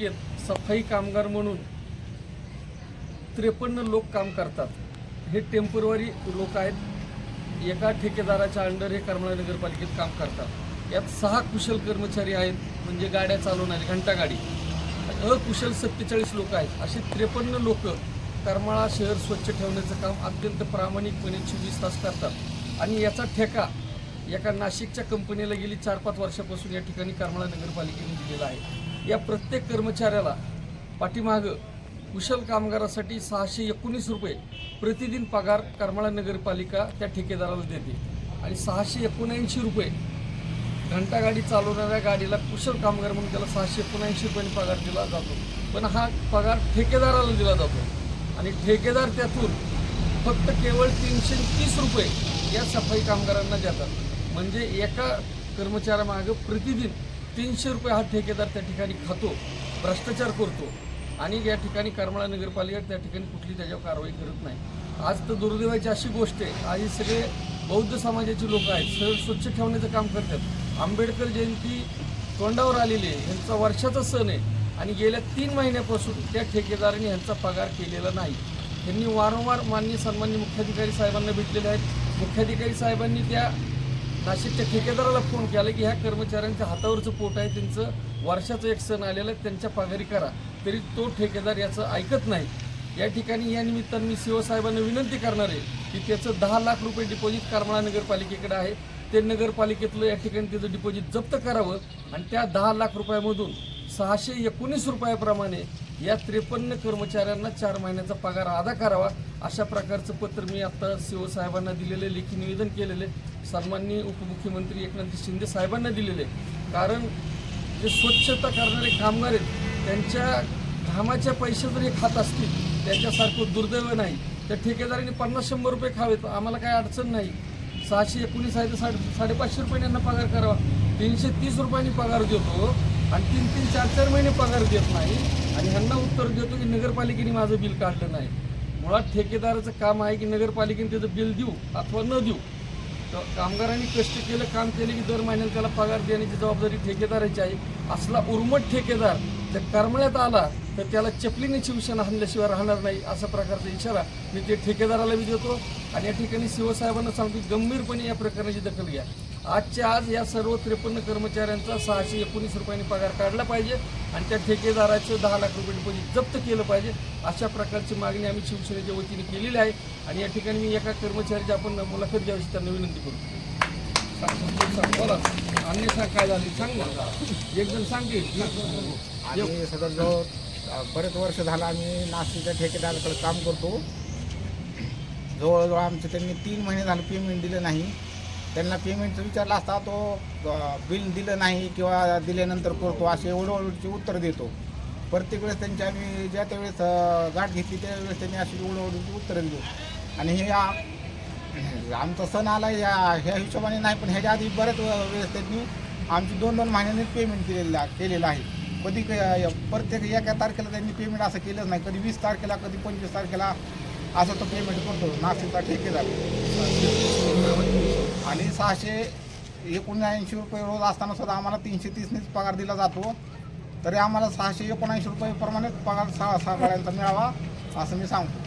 पालिकेत सफाई कामगार म्हणून त्रेपन्न लोक काम करतात. हे टेंपररी लोक आहेत. एका ठेकेदाराच्या अंडर हे करमाळा नगरपालिकेत काम करतात. यात सहा कुशल कर्मचारी आहेत म्हणजे गाड्या चालवणारी घंटागाडी अकुशल सत्तेचाळीस लोक आहेत. असे त्रेपन्न लोक करमाळा शहर स्वच्छ ठेवण्याचं काम अत्यंत प्रामाणिकपणे चोवीस तास करतात. आणि याचा ठेका एका नाशिकच्या कंपनीला गेली चार पाच वर्षापासून या ठिकाणी करमाळा नगरपालिकेने दिलेला आहे. या प्रत्येक कर्मचाऱ्याला पाठीमागं कुशल कामगारासाठी सहाशे एकोणीस रुपये प्रतिदिन पगार करमाळा नगरपालिका त्या ठेकेदाराला देते. आणि सहाशे एकोणऐंशी रुपये घंटागाडी चालवणाऱ्या गाडीला कुशल कामगार म्हणून त्याला सहाशे एकोणऐंशी रुपयांनी पगार दिला जातो. पण हा पगार ठेकेदाराला दिला जातो. आणि ठेकेदार त्यातून फक्त केवळ तीनशे तीस रुपये या सफाई कामगारांना देतात. म्हणजे एका कर्मचाऱ्यामागं प्रतिदिन तीनशे रुपये हा ठेकेदार त्या ठिकाणी खातो भ्रष्टाचार करतो आणि या ठिकाणी करमाळा नगरपालिका त्या ठिकाणी कुठली त्याच्यावर कारवाई करत नाही. आज तर दुर्दैवाची अशी गोष्ट आहे आज हे सगळे बौद्ध समाजाचे लोक आहेत सगळं स्वच्छ ठेवण्याचं काम करतात. आंबेडकर जयंती तोंडावर आलेली आहे ह्यांचा वर्षाचा सण आहे आणि गेल्या तीन महिन्यापासून त्या ठेकेदाराने ह्यांचा पगार केलेला नाही. त्यांनी वारंवार माननीय सन्मान्य मुख्याधिकारी साहेबांना भेटलेले आहेत. मुख्याधिकारी साहेबांनी त्या नाशिकच्या ठेकेदाराला फोन केला की ह्या कर्मचाऱ्यांच्या हातावरचं पोट आहे त्यांचं वर्षाचं एक सण आलेलं आहे त्यांच्या पगारी करा. तरी तो ठेकेदार याचं ऐकत नाही. या ठिकाणी या निमित्तानं मी शिवसाहेबांना विनंती करणार आहे की त्याचं दहा लाख रुपये डिपॉझिट करमाळा नगरपालिकेकडे आहे. ते नगरपालिकेतलं या ठिकाणी त्याचं डिपॉझिट जप्त करावं आणि त्या दहा लाख रुपयामधून सहाशे एकोणीस रुपयाप्रमाणे या त्रेपन्न कर्मचाऱ्यांना चार महिन्याचा पगार अदा करावा. अशा प्रकारचं पत्र मी आत्ता शिवसाहेबांना दिलेले लेखी निवेदन केलेले सन्माननीय उपमुख्यमंत्री एकनाथ शिंदे साहेबांना दिलेले कारण जे स्वच्छता करणारे कामगार आहेत त्यांच्या घामाच्या पैसे जर हे खात असतील त्यांच्यासारखं दुर्दैव नाही. त्या ठेकेदारांनी पन्नास शंभर रुपये खावेत आम्हाला काही अडचण नाही. सहाशे एकोणीस आहे तर साडे साडेपाचशे रुपये यांना पगार करावा. तीनशे तीस रुपयांनी पगार देतो आणि तीन तीन चार चार महिने पगार देत नाही. आणि ह्यांना उत्तर देतो की नगरपालिकेने माझं बिल काढलं नाही. मुळात ठेकेदाराचं काम आहे की नगरपालिकेने त्याचं बिल देऊ अथवा न देऊ कामगारांनी कष्ट केलं काम केलं की दर महिन्याला त्याला पगार देण्याची जबाबदारी ठेकेदाराची आहे. असला उर्मट ठेकेदार जर करमळ्यात आला तर त्याला चपलीने शिवसेना हल्ल्याशिवाय राहणार नाही अशा प्रकारचा इशारा मी ते ठेकेदाराला बी देतो. आणि या ठिकाणी शिवसाहेबांना सांगतो की गंभीरपणे या प्रकरणाची दखल घ्या. आजच्या आज या सर्व त्रेपन्न कर्मचाऱ्यांचा सहाशे एकोणीस रुपयांनी पगार काढला पाहिजे आणि त्या ठेकेदाराचं दहा लाख रुपये डिपॉझिट जप्त केलं पाहिजे. अशा प्रकारची मागणी आम्ही शिवसेनेच्या वतीने केलेली आहे. आणि या ठिकाणी मी एका कर्मचाऱ्याची आपण मुलाखत घ्यावी त्यांना विनंती करतो सांग, अन्यथा काय झाली सांग ना सांगते आम्ही सदर जवळ बरेच वर्ष झालं आम्ही नाशिकच्या ठेकेदाराकडे काम करतो. जवळजवळ आमचं त्यांनी तीन महिने झालं पेमेंट दिलं नाही. त्यांना पेमेंटचं विचारलं असता तो बिल दिलं नाही किंवा दिल्यानंतर करतो असे ओढवडीचे उत्तर देतो. प्रत्येक वेळेस त्यांची आम्ही ज्या त्यावेळेस गाठ घेतली त्यावेळेस त्यांनी अशी ओढवडीची उत्तरं दिली. आणि हे आमचा सण आला या ह्या हिशोबाने नाही पण ह्याच्या आधी बऱ्याच वेळेस त्यांनी आमची दोन दोन महिन्यांनी पेमेंट केलेलं केलेलं आहे. कधी क- प्रत्येक एका तारखेला त्यांनी पेमेंट असं केलंच नाही. कधी वीस तारखेला कधी पंचवीस तारखेला असं तो पेमेंट करतो. नाशिकचा ठेकेदार. आणि सहाशे एकोणऐंशी रुपये रोज असताना सुद्धा आम्हाला तीनशे तीसनेच पगार दिला जातो. तरी आम्हाला सहाशे एकोणऐंशी रुपये प्रमाणेच पगार सहा सहा गाड्यांचा मिळावा असं मी सांगतो.